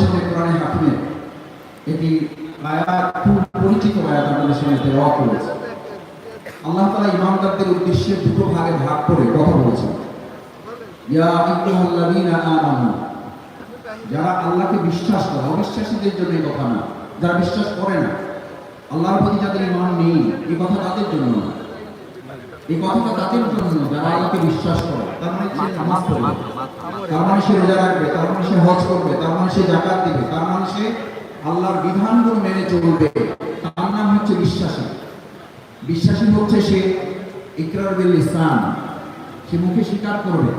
সাথে কোরআনে হাকিমের একটি আয়াত, খুব পরিচিত আয়াত আপনাদের সামনে দেওয়া করেছে। আল্লাহ তাআলা ইমানদারদের উদ্দেশ্যে দুটো ভাগে ভাগ করে কথা বলেছেন। যারা আল্লাহকে বিশ্বাস করে, অবিশ্বাসীদের জন্য কথা না, যারা বিশ্বাস করে না, আল্লাহর প্রতি যাদের ইমান নেই, এই কথা তাদের জন্য না। এই কথাটা তাদের জন্য যারা বিশ্বাস করে তার মানে সে নামাজ পড়বে। তার মানে সে রোজা রাখবে তার মানে সে হজ করবে তার মানে সে জাকাত দিবে তার মানে সে আল্লাহর বিধানগুলো মেনে চলবে। তার নাম হচ্ছে বিশ্বাসী। বিশ্বাসী হচ্ছে সে ইকরার বিল ইসলাম সে মুখে স্বীকার করবে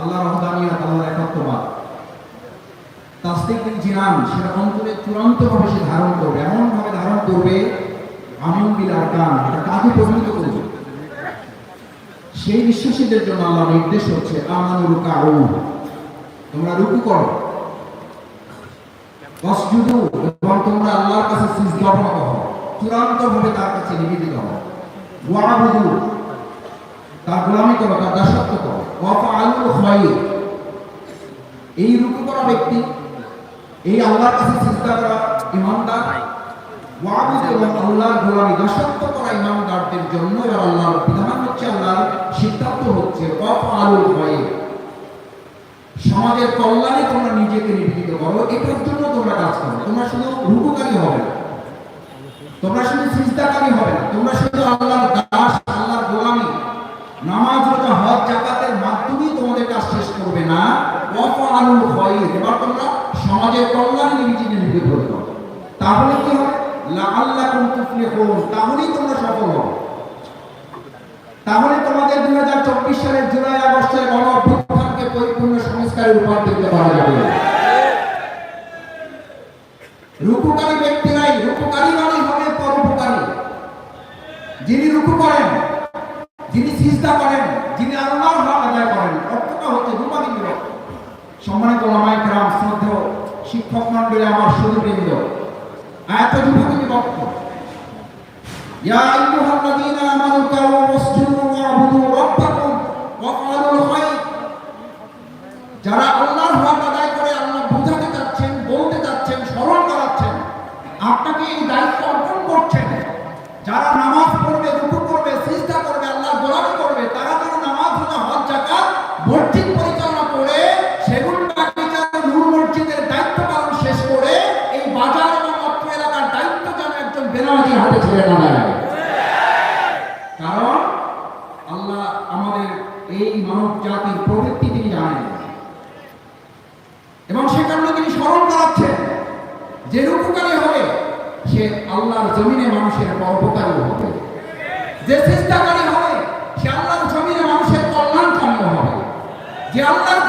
আল্লাহর রহদানিয়াত আল্লাহর একাত্মবাদ বিল জিনান সেটা অন্তরে চূড়ান্তভাবে সে ধারণ করবে এমনভাবে ধারণ করবে আমল বিল আরকান এটা কাজে পরিণত সেই বিশ্বাসীদের জন্য আল্লাহ নির্দেশ হচ্ছে, আমানুর কাউ তোমরা রুকু করো। এবং তোমরা আল্লাহর কাছে হও চূড়ান্তভাবে তার কাছে নিবেদিত তার গোলামি করো, তার দাসত্ব করো। এই রুকু করা ব্যক্তি, এই আল্লাহর কাছে সিজদা করা ইমানদার সমাজের কল্যাণে তোমরা নিজেকে নিবেদিত করো, এটার জন্য তোমরা কাজ করো। তোমরা শুধু রুকুকারী হবে তোমরা শুধু সিজদাকারী হবে না। তোমরা শুধু আল্লাহর দাস, আল্লাহর নামাজ, রোজা, হজ জাকাতের মাধ্যমেই তোমাদের কাজ শেষ করবে না। ওয়াফআলুল খায়র। এবার তোমরা সমাজের কল্যাণে নিজেকে নিবেদিত করো। তাহলে কি হবে? তাহলেই তোমরা সফল তাহলে তোমাদের দুই হাজার চব্বিশ সালের জুলাই আগস্টের গণ অভ্যুত্থানকে পরিপূর্ণ যাবে। রূপকারী ব্যক্তিরাই রূপকারী মানে হবে পরোপকারী। যিনি রূপ করেন, যিনি সিজদা করেন, যিনি আল্লাহর হক আদায় করেন, অর্থটা হচ্ছে রূপালী সম্মানিত ওলামায়ে কেরাম, শ্রদ্ধেয় শিক্ষক মন্ডলী আমার সুদীবৃন্দ আয়াত বিভাগে বিভক্ত يا أيها الذين آمنوا اركعوا واسجدوا واعبدوا ربكم وافعلوا الخير যারা আল্লাহর হক আদায় করে আল্লাহ বোঝাতে চাচ্ছেন বলতে চাচ্ছেন স্মরণ করাচ্ছেন আপনাকে এই দায়িত্ব অর্পণ করছেন যারা নামাজ ছেড়ে না কারণ আল্লাহ আমাদের এই মানব জাতির প্রবৃত্তি তিনি জানেন। এবং সে কারণে তিনি স্মরণ করাচ্ছেন। যে রূপকারী হবে, সে আল্লাহর জমিনে মানুষের পরোপকারী হবে। যে চেষ্টাকারী হবে, সে আল্লাহর জমিনে মানুষের কল্যাণকামী হবে। যে আল্লাহর